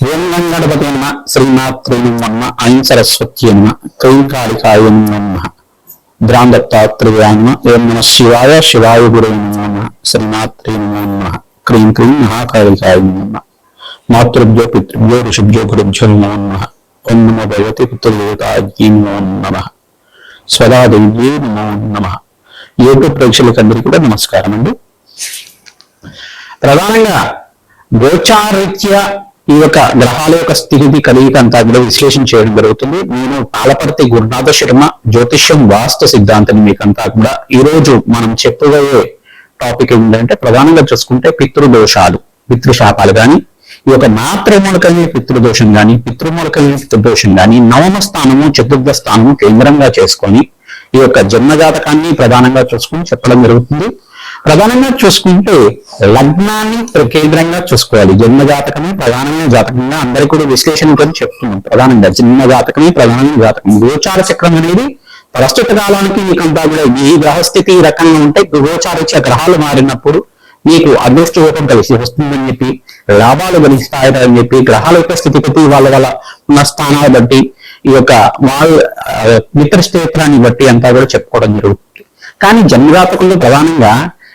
ఓం గంగణపతి నమ శ్రీమాత్రే నమ. ఐం సరస్వతి నమ క్రీం కాళికాయ నమ ద్రాందత్తాత్రేయాయ నమ ఓం నమ శివాయ శివాయ గురే నమ. శ్రీమాత్రే నమ. క్రీం క్రీం మహాకాళికాయ నమ. మాతృభ్యో పితృభ్యో ఋషిభ్యో గురుభ్యో నమో. నమ ఓం నమో భగవతి పితృదేవతాయీ నమో. నమ స్వదాదేవ్యే నమో నమ. యూట్యూబ్ ప్రేక్షకులందరికీ కూడా నమస్కారం అండి ప్రధానంగా గోచారీత్యా ఈ యొక్క గ్రహాల యొక్క స్థితి కలిగిక అంతా కూడా విశ్లేషణ చేయడం జరుగుతుంది. నేను పాలపర్తి గురునాథ శర్మ జ్యోతిష్యం వాస్తు సిద్ధాంతం మీకంతా కూడా ఈ రోజు మనం చెప్పబోయే టాపిక్ ఏంటంటే ప్రధానంగా చూసుకుంటే పితృదోషాలు పితృశాపాలు కానీ ఈ యొక్క మాతృమూలకమైన పితృదోషం కానీ పితృమూలకమైన పితృదోషం కానీ నవమ స్థానము చతుర్థ స్థానము కేంద్రంగా చేసుకొని ఈ యొక్క జన్మజాతకాన్ని ప్రధానంగా చూసుకొని చెప్పడం జరుగుతుంది. ప్రధానంగా చూసుకుంటే లగ్నాన్ని కేంద్రంగా చూసుకోవాలి. జన్మ జాతకమే ప్రధానమైన జాతకంగా అందరికీ కూడా విశ్లేషణ గురించి చెప్తున్నాం ప్రధానంగా. జన్మ జాతకమే ప్రధానమైన జాతకం. గోచార చక్రం అనేది ప్రస్తుత కాలానికి మీకంతా కూడా ఈ గ్రహస్థితి రకంగా ఉంటే గోచారీత్య గ్రహాలు మారినప్పుడు మీకు అదృష్ట రూపం కలిసి వస్తుందని చెప్పి లాభాలు గణిస్తాయని చెప్పి గ్రహాల యొక్క స్థితిగతి వాళ్ళ గల ఉన్న స్థానాలు బట్టి ఈ యొక్క వాళ్ళ మిత్ర క్షేత్రాన్ని బట్టి అంతా కూడా చెప్పుకోవడం జరుగుతుంది. కానీ జన్మజాతకుల్లో ప్రధానంగా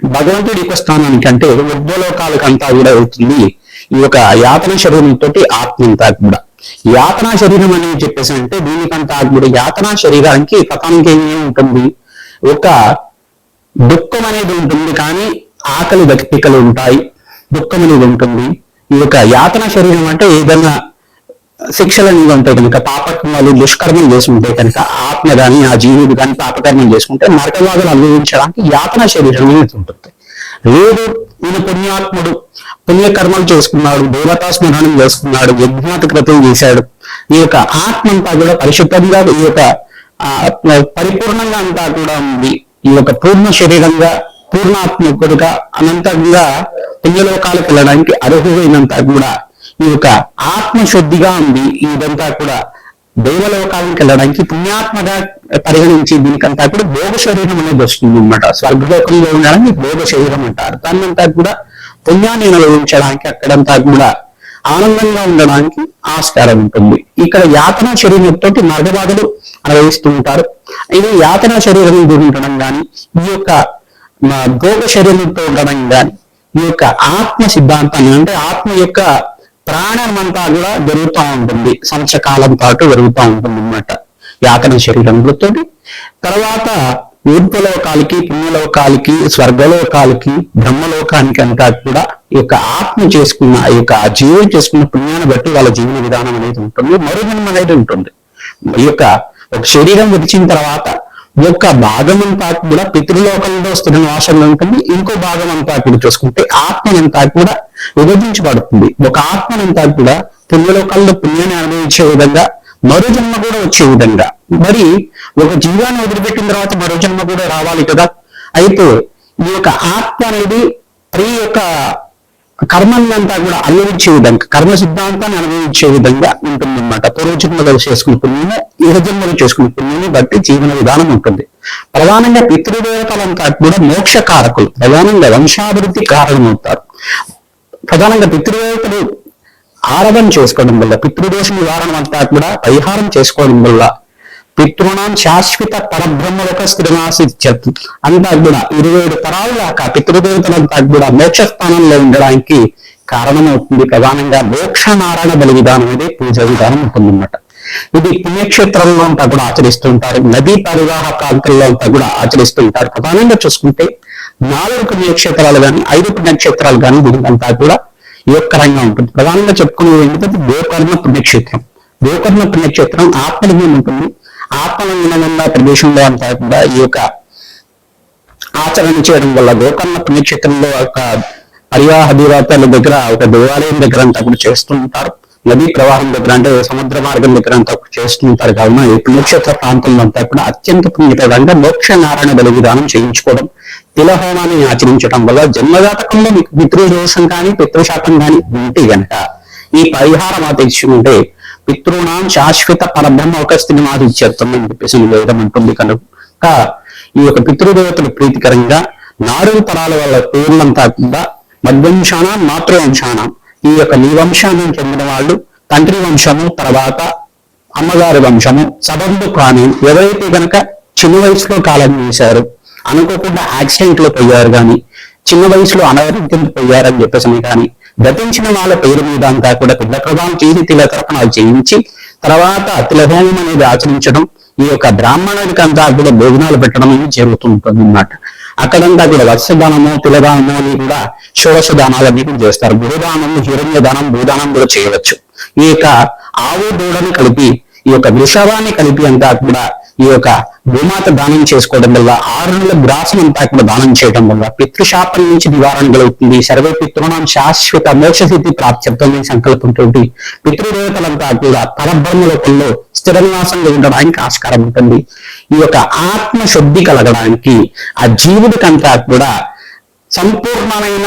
భగవంతుడి యొక్క స్థానానికి అంటే అంతా కూడా అవుతుంది ఈ యొక్క యాతన శరీరంతో ఆత్మ అంతా కూడా. యాతనా శరీరం అనేది చెప్పేసి అంటే దీనికంతా కూడా యాతనా శరీరానికి పతానికి ఏమి ఉంటుంది? ఒక దుఃఖం అనేది ఉంటుంది కానీ ఆకలి వ్యక్తికలు ఉంటాయి. దుఃఖం అనేది ఉంటుంది. ఈ యొక్క యాతన శరీరం అంటే ఏదైనా శిక్షలు అనేవి ఉంటాయి కనుక పాపకర్మలు దుష్కర్మలు చేసుకుంటే కనుక ఆత్మ గాని ఆ జీవుడు కానీ పాపకర్మలు చేసుకుంటే నరకవాదులు అనుభవించడానికి యాతన శరీరం అనేది ఉంటుంది. లేదు ఈయన పుణ్యాత్ముడు పుణ్యకర్మలు చేసుకున్నాడు దేవతా స్మరణం చేసుకున్నాడు యజ్ఞాత కృతం చేశాడు. ఈ యొక్క ఆత్మ అంతా కూడా పరిశుద్ధంగా ఈ యొక్క పరిపూర్ణంగా అంతా కూడా ఉంది ఈ యొక్క పూర్ణ శరీరంగా పూర్ణాత్మకుడుగా అనంతంగా పుణ్యలోకాలకు వెళ్ళడానికి అర్హులైనంత కూడా ఈ యొక్క ఆత్మశుద్ధిగా ఉంది. ఇదంతా కూడా దేవలోకానికి వెళ్ళడానికి పుణ్యాత్మగా పరిగణించి దీనికంతా కూడా భోగ శరీరం అనేది వస్తుంది అనమాట స్వర్గలోకంలో ఉండడానికి భోగ శరీరం అంటారు. దాన్నంతా కూడా పుణ్యాన్ని అనుభవించడానికి అక్కడంతా కూడా ఆనందంగా ఉండడానికి ఆస్కారం ఉంటుంది. ఇక్కడ యాతన శరీరంతో నరగబాధలు అనుభవిస్తూ ఉంటారు. ఇది యాతన శరీరం ఉండడం కానీ ఈ యొక్క భోగ శరీరంతో ఉండడం కానీ ఈ యొక్క ఆత్మ సిద్ధాంతాన్ని అంటే ఆత్మ యొక్క ప్రాణమంతా కూడా జరుగుతూ ఉంటుంది. సంవత్సరకాలం పాటు జరుగుతూ ఉంటుంది అన్నమాట. యాకన శరీరంతో తర్వాత ఊర్ధ్వలోకాలకి పుణ్యలోకాలకి స్వర్గలోకాలకి బ్రహ్మలోకానికి అంతా కూడా ఈ యొక్క ఆత్మ చేసుకున్న ఈ యొక్క జీవం చేసుకున్న పుణ్యాన్ని బట్టి వాళ్ళ జీవన విధానం అనేది ఉంటుంది. మరుజన్మ అనేది ఉంటుంది. ఈ యొక్క ఒక శరీరం విడిచిన తర్వాత ఒక భాగం అంతా కూడా పితృలోకంలో స్థిర నివాసంలో ఉంటుంది. ఇంకో భాగం అంతా కూడా చూసుకుంటే ఆత్మనంతా కూడా విభజించబడుతుంది. ఒక ఆత్మనంతా కూడా పుణ్యలోకాల్లో పుణ్యాన్ని అనుభవించే విధంగా మరో జన్మ కూడా వచ్చే విధంగా. మరి ఒక జీవాన్ని వదిలిపెట్టిన తర్వాత మరో జన్మ కూడా రావాలి కదా? అయితే ఈ యొక్క ఆత్మ అనేది ఈ యొక్క కర్మలంతా కూడా అనుభవించే విధంగా కర్మ సిద్ధాంతాన్ని అనుభవించే విధంగా ఉంటుందన్నమాట. పూర్వజన్మలో చేసుకున్న పుణ్యము. ఇహ జన్మలో చేసుకున్న పుణ్యము బట్టి జీవన విధానం ఉంటుంది. ప్రధానంగా పితృదేవతలంతా కూడా మోక్షకారకులు. ప్రధానంగా వంశాభివృద్ధి కారణమవుతారు. ప్రధానంగా పితృదేవతలు ఆరాధన చేసుకోవడం వల్ల పితృదోష నివారణ అంతా కూడా పరిహారం చేసుకోవడం వల్ల పితృణం శాశ్వత పరబ్రహ్మలోక స్థిరనాసి అంతా కూడా ఇరవై ఏడు తరాల దాకా పితృదేవతలంతా కూడా మోక్ష స్థానంలో ఉండడానికి కారణమవుతుంది. ప్రధానంగా మోక్ష నారాయణ బలి విధానం అనేది పూజ విధానం ఉంటుందన్నమాట. ఇది పుణ్యక్షేత్రంలో అంతా కూడా ఆచరిస్తుంటారు. నదీ పరివాహ ప్రాంతంలో అంతా కూడా ఆచరిస్తుంటారు ప్రధానంగా చూసుకుంటే నాలుగు పుణ్యక్షేత్రాలు కానీ ఐదు పుణ్యక్షేత్రాలు కానీ దీనికంతా కూడా యోగకరంగా ఉంటుంది. ప్రధానంగా చెప్పుకునేది ఏంటంటే గోకర్ణ పుణ్యక్షేత్రం. గోకర్ణ పుణ్యక్షేత్రం ఆత్మలింగం ఉంటుంది. ఆత్మలింగం ప్రదేశంలో అంతా కూడా ఈ యొక్క ఆచరణ చేయడం వల్ల గోకర్ణ పుణ్యక్షేత్రంలో ఒక పరివాహ దేవతల దగ్గర ఒక దేవాలయం దగ్గర అంతా కూడా చేస్తుంటారు నదీ ప్రవాహం దగ్గర అంటే సముద్ర మార్గం దగ్గర అంతా చేస్తుంటారు కావున ఈ పుణ్యక్షేత్ర ప్రాంతంలో అంతా కూడా అత్యంత పుణ్యప్రదంగా మోక్ష నారాయణ బలి విధానం చేయించుకోవడం తిలహోమాన్ని ఆచరించడం వల్ల జన్మజాతకంలో మీకు పితృదోషం కానీ పితృశాతం కానీ ఉంటే గనక ఈ పరిహారం ఆచరించుకుంటే పితృణాం శాశ్వత పరబ్రహ్మ ఒక స్థితిని మాదిచ్చేస్తాం అని చెప్పేసి వేదం అంటుంది కనుక ఈ యొక్క పితృదేవతలు ప్రీతికరంగా నాలుగు తరాల వాళ్ళ పేర్లంతా కూడా మధ్వంశాన మాతృవంశానం ఈ యొక్క నీ వంశాన్ని చెందిన వాళ్ళు తండ్రి వంశము తర్వాత అమ్మగారి వంశము సబర్లు కానీ ఎవరైతే గనక చిన్న వయసులో కాలం చేశారు అనుకోకుండా యాక్సిడెంట్లో పోయారు కానీ చిన్న వయసులో అనారోగ్యం పోయారని చెప్పేసి కానీ గతించిన వాళ్ళ పేరు మీద అంతా కూడా పెద్ద ప్రదానం చేసి తిలతర్పణాలు చేయించి తర్వాత తిలహోమం అనేది ఆచరించడం ఈ యొక్క బ్రాహ్మణుడికి అంతా కూడా భోజనాలు పెట్టడం అనేది జరుగుతుంటుంది అన్నమాట అక్కడంతా కూడా వత్సదానము తిలదానము అని కూడా షోడశ దానాలన్నీ కూడా చేస్తారు. గురుదానము హిరణ్య దానం భూదానం కూడా చేయవచ్చు. ఈ యొక్క ఆవు దూడని కలిపి ఈ యొక్క వృషభాన్ని కలిపి అంతా కూడా ఈ యొక్క భూమాత దానం చేసుకోవడం వల్ల ఆరు నెలల గ్రాసం అంతా కూడా దానం చేయడం వల్ల పితృశాపం నుంచి నివారణ కలుగుతుంది. సర్వే పితృణం శాశ్వత మోక్షసిద్ధి ప్రాప్త్యర్థం సంకల్పంతో పితృదేవతలంతా కూడా పరబ్రహ్మ లోకంలో స్థిరనివాసంగా ఉండడానికి ఆస్కారం ఉంటుంది. ఈ యొక్క ఆత్మ శుద్ధి కలగడానికి ఆ జీవుడికంతా కూడా సంపూర్ణమైన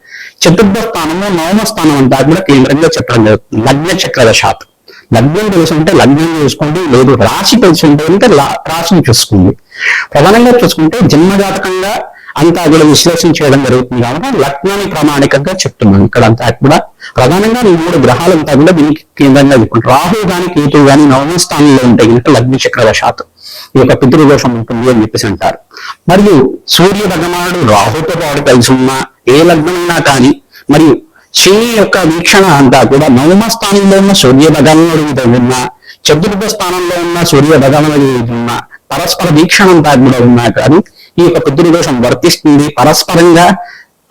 చతుర్థ స్థానము నవమ స్థానం అంతా కూడా కేంద్రంగా చెప్పడం జరుగుతుంది లగ్న చక్రదశాత్. లగ్నం తెలుసు అంటే లగ్నం చూసుకోండి లేదు రాశి తెలుసు ఉంటే అంటే రాశిని చూసుకోండి ప్రధానంగా చూసుకుంటే జన్మజాతకంగా అంతా కూడా విశ్లేషణ చేయడం జరుగుతుంది కాబట్టి లగ్నాన్ని ప్రామాణికంగా చెప్తున్నాను. ఇక్కడ అంతా కూడా ప్రధానంగా ఈ మూడు గ్రహాలంతా కూడా దీనికి కేంద్రంగా చెప్పుకుంటారు రాహు గాని కేతు గాని నవమ స్థానంలో ఉంటాయి కనుక లగ్న చక్రదశాత్ ఈ యొక్క పితృదోషం ఉంటుంది అని చెప్పేసి అంటారు. మరియు సూర్య భగవానుడు రాహుతో పాటు కలిసి ఉన్న ఏ లగ్నమైనా కానీ మరియు శని యొక్క వీక్షణ అంతా కూడా నవమ స్థానంలో ఉన్న సూర్య భగవానుడి మీద ఉన్న చతుర్థ స్థానంలో ఉన్న సూర్య భగవానుడి మీద ఉన్న పరస్పర వీక్షణ అంతా కూడా ఉన్నా కానీ ఈ యొక్క పితృదోషం వర్తిస్తుంది. పరస్పరంగా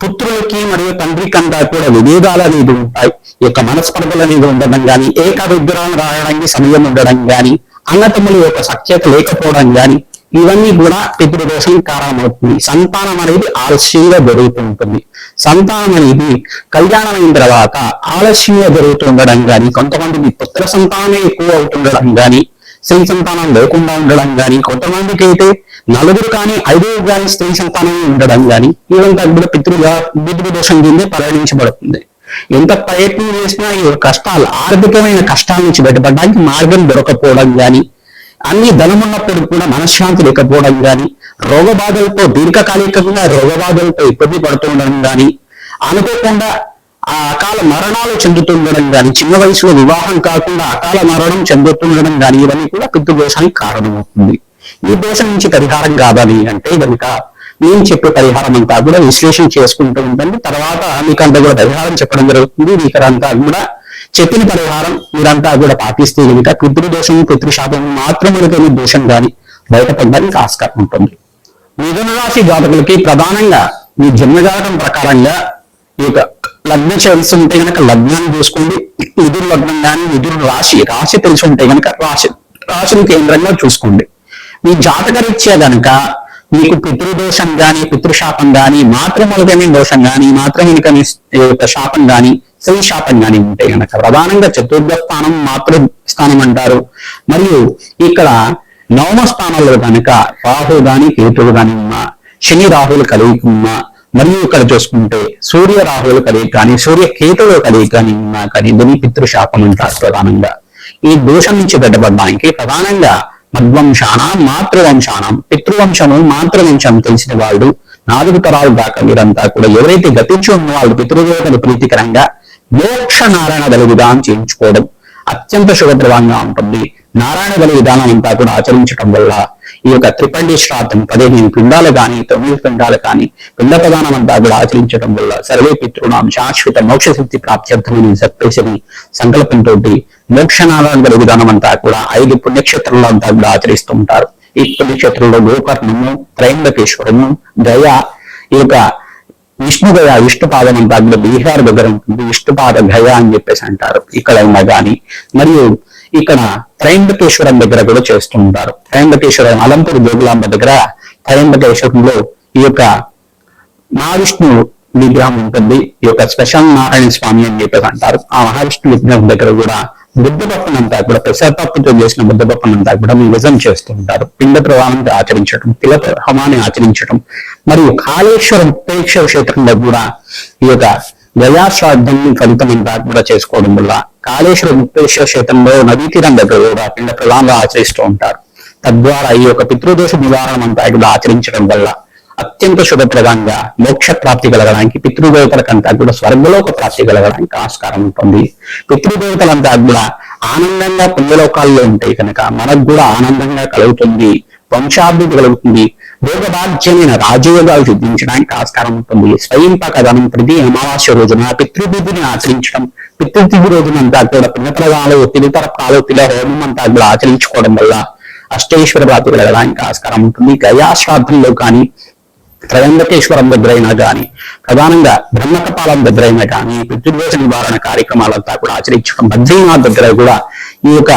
పుత్రులకి మరియు తండ్రికి అంతా కూడా విభేదాలు అనేది ఉంటాయి. ఈ యొక్క మనస్పర్ధలు అనేది ఉండడం కానీ ఏక విగ్రహం రాయడానికి సమయం ఉండడం కానీ అన్నతమ్ముల యొక్క సఖ్యత లేకపోవడం కానీ ఇవన్నీ కూడా పితృదోషం కారణమవుతుంది. సంతానం అనేది ఆలస్యంగా జరుగుతూ ఉంటుంది. సంతానం అనేది కళ్యాణం అయిన తర్వాత ఆలస్యంగా జరుగుతుండడం కానీ కొంతమందికి పుత్ర సంతానమే ఎక్కువ అవుతుండడం కానీ స్త్రీ సంతానం లేకుండా ఉండడం కానీ కొంతమందికి అయితే నలుగురు కానీ ఐదుగురు కానీ స్త్రీ సంతానం ఉండడం కానీ ఇవంతా కూడా పితృగా దోషం కిందే పరిగణించబడుతుంది. ఎంత ప్రయత్నం చేసినా ఈ కష్టాలు ఆర్థికమైన కష్టాల నుంచి బయటపడడానికి మార్గం దొరకపోవడం కానీ అన్ని ధనమున్నప్పుడు కూడా మనశ్శాంతి లేకపోవడం కానీ రోగబాధలతో దీర్ఘకాలికంగా రోగబాధలతో ఇబ్బంది పడుతుండడం కానీ అనుకోకుండా ఆ అకాల మరణాలు చెందుతుండడం కానీ చిన్న వయసులో వివాహం కాకుండా అకాల మరణం చెందుతుండడం కానీ ఇవన్నీ కూడా పితృదోషానికి కారణమవుతుంది. ఈ దోషం నుంచి పరిహారం కాదని అంటే కనుక నేను చెప్పే పరిహారం అంతా కూడా విశ్లేషణ చేసుకుంటూ ఉంటుంది తర్వాత మీకు అంతా కూడా పరిహారం చెప్పడం జరుగుతుంది. మీకు అంతా కూడా చెప్పిన పరిహారం మీరంతా కూడా పాటిస్తే కనుక పితృదోషము పితృశాపం మాత్రమే కానీ దోషం కానీ బయటపడడానికి ఆస్కారం ఉంటుంది. మిథున రాశి జాతకులకి ప్రధానంగా మీ జన్మజాతకం ప్రకారంగా ఈ యొక్క లగ్న తెలిసి ఉంటే కనుక లగ్నాన్ని చూసుకోండి. విధుల లగ్నం కానీ విధుల రాశి రాశి తెలిసి ఉంటే కనుక రాశి రాశిని కేంద్రంగా చూసుకోండి. మీ జాతక రీత్యా గనక మీకు పితృదోషం గాని పితృశాపం గాని మాతృమూలకమైన దోషం గాని మాతృమూలికని శాపం గాని స్త్రీ శాపం గాని ఉంటే గనక. ప్రధానంగా చతుర్థ స్థానం మాతృ స్థానం అంటారు. మరియు ఇక్కడ నవమ స్థానంలో కనుక రాహు గాని కేతువు గాని ఉన్నా శని రాహులు కలిగి ఉన్నా మరియు ఇక్కడ చూసుకుంటే సూర్య రాహువులు కలిగి కానీ సూర్య కేతువులు కలిగి కానీ ఉన్నా కానీ దీని పితృశాపం అంటారు ప్రధానంగా. ఈ దోషం నుంచి బయటపడడానికి ప్రధానంగా మద్వంశానం మాతృవంశానం పితృవంశము మాతృవంశం తెలిసిన వాళ్ళు నాలుగు తరాలు దాకా మీరంతా కూడా ఎవరైతే గతించి ఉన్న వాళ్ళు పితృదేవతలు ప్రీతికరంగా మోక్ష నారాయణ బలి విధానం చేయించుకోవడం అత్యంత శుభద్రవంగా ఉంటుంది. నారాయణ బలి విధానం అంతా కూడా ఆచరించడం వల్ల ఈ యొక్క త్రిపండి శ్రాద్ధం పదిహేను పిండాలు కానీ తొమ్మిది పిండాలు కానీ పిండ ప్రధానం అంతా కూడా ఆచరించడం వల్ల సర్వే పితృణం శాశ్వత మోక్ష శక్తి ప్రాప్త్యర్థమని చెప్పేసి సంకల్పంతో మోక్ష విధానం అంతా కూడా ఐదు పుణ్యక్షేత్రంలో అంతా కూడా ఆచరిస్తూ ఉంటారు. ఈ పుణ్యక్షేత్రంలో గోకర్ణము త్రయంబకేశ్వరము దయ ఈ యొక్క విష్ణుగయ విష్ణుపాదం అంతా కూడా బీహార్ దగ్గర ఉంటుంది. విష్ణుపాద గయ అని చెప్పేసి అంటారు. ఇక్కడ ఉన్నా గాని. మరియు ఇక్కడ త్రయంబకేశ్వరం దగ్గర కూడా చేస్తూ ఉంటారు. త్రయంబకేశ్వరం అలంపూర్ జోగులాంబ దగ్గర త్రయంబకేశ్వరంలో ఈ యొక్క మహావిష్ణు విగ్రహం ఉంటుంది. ఈ యొక్క స్పెషల్ నారాయణ స్వామి అని చెప్పేసి అంటారు. ఆ మహావిష్ణు విగ్రహం దగ్గర కూడా బుద్ధపప్పనంతా కూడా పెసరపప్పుతో చేసిన బుద్ధపప్పనంతా కూడా నిజం చేస్తుంటారు. పిండ ప్రవాహాన్ని ఆచరించడం తిల ప్రవాహాన్ని ఆచరించడం మరియు కాళేశ్వర ఉపేక్ష క్షేత్రంలో కూడా ఈ యొక్క గయాశ్రాద్ధం ఫలితం అంతా కూడా చేసుకోవడం వల్ల కాళేశ్వరం ఉపేక్ష క్షేత్రంలో నదీ తీరం దగ్గర కూడా పిండ ప్రధానంగా ఆచరిస్తూ ఉంటారు. తద్వారా ఈ యొక్క పితృదోష నివారణ అంతా కూడా ఆచరించడం వల్ల అత్యంత శుభప్రదంగా మోక్ష ప్రాప్తి కలగడానికి పితృదేవతలకంతా కూడా స్వర్గలోక ప్రాప్తి కలగడానికి ఆస్కారం ఉంటుంది. పితృదేవతలంతా కూడా ఆనందంగా పుణ్యలోకాల్లో ఉంటాయి కనుక మనకు కూడా ఆనందంగా కలుగుతుంది వంశాభివృద్ధి కలుగుతుంది భోగభాగ్యమైన రాజయోగాలు సిద్ధించడానికి ఆస్కారం ఉంటుంది. స్వయంపక ధనం ప్రతి అమావాస్య రోజున పితృబుద్ధిని ఆచరించడం పితృతిథి రోజునంతా కూడా పుణ్యప్రదాలు తిరుతరకాలు తిల హోమం అంతా కూడా ఆచరించుకోవడం వల్ల అష్టేశ్వర ప్రాప్తి కలగడానికి ఆస్కారం ఉంటుంది. గయాశ్రాద్ధంలో కానీ త్రయంబకేశ్వరం దగ్గరైనా కానీ ప్రధానంగా బ్రహ్మకపాలం దగ్గరైనా కానీ పితృదోష నివారణ కార్యక్రమాలంతా కూడా ఆచరించడం బద్రీనాథ్ దగ్గర కూడా ఈ యొక్క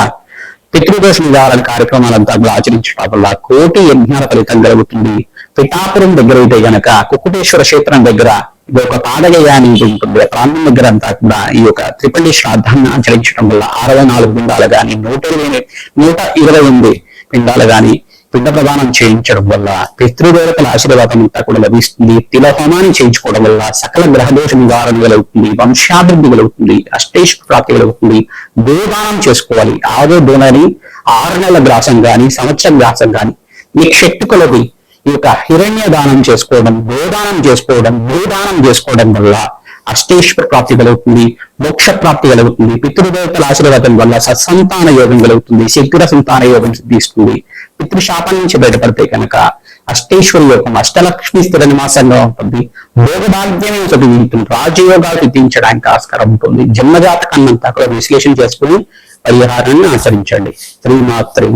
పితృదోష నివారణ కార్యక్రమాలంతా కూడా ఆచరించడం వల్ల కోటి యజ్ఞాల ఫలితం కలుగుతుంది. పిఠాపురం దగ్గర అయితే గనక కుక్కుటేశ్వర క్షేత్రం దగ్గర ఇది ఒక పాదగయ అనేది ఉంటుంది. ప్రాంతం దగ్గర అంతా కూడా ఈ యొక్క త్రిపల్లి శ్రాద్ధాన్ని ఆచరించడం వల్ల అరవై నాలుగు పిండాలు గాని నూట ఇరవై నూట ఇరవై ఎనిమిది పిండాలు గాని పిండ ప్రదానం చేయించడం వల్ల పితృదేవతల ఆశీర్వాదం అంతా కూడా లభిస్తుంది. తిలహోమాన్ని చేయించుకోవడం వల్ల సకల గ్రహదోష నివారణ కలుగుతుంది వంశాభివృద్ధి కలుగుతుంది అష్టేశ్వర ప్రాప్తి కలుగుతుంది. దేవదానం చేసుకోవాలి. ఆదో దోనని ఆరు నెలల గ్రాసం గాని సంవత్సర గ్రాసం గాని. ఈ శక్తి ఈ యొక్క హిరణ్య దానం చేసుకోవడం గోదానం చేసుకోవడం భూదానం చేసుకోవడం వల్ల అష్టేశ్వర ప్రాప్తి కలుగుతుంది మోక్ష ప్రాప్తి కలుగుతుంది పితృదేవతల ఆశీర్వాదం వల్ల సత్సంతాన యోగం కలుగుతుంది శీఘ్ర సంతాన యోగం సిద్ధిస్తుంది. పితృశాపం నుంచి బయటపడితే కనుక అష్టేశ్వరి యోగం అష్టలక్ష్మి స్థిర నివాసంగా ఉంటుంది. భోగభాగ్యమే చదివింటుంది రాజయోగాలు సిద్ధించడానికి ఆస్కారం ఉంటుంది. జన్మజాతకాన్ని అంతా కూడా విశ్లేషణ చేసుకుని పరిహారాన్ని ఆచరించండి. శ్రీమాత్రి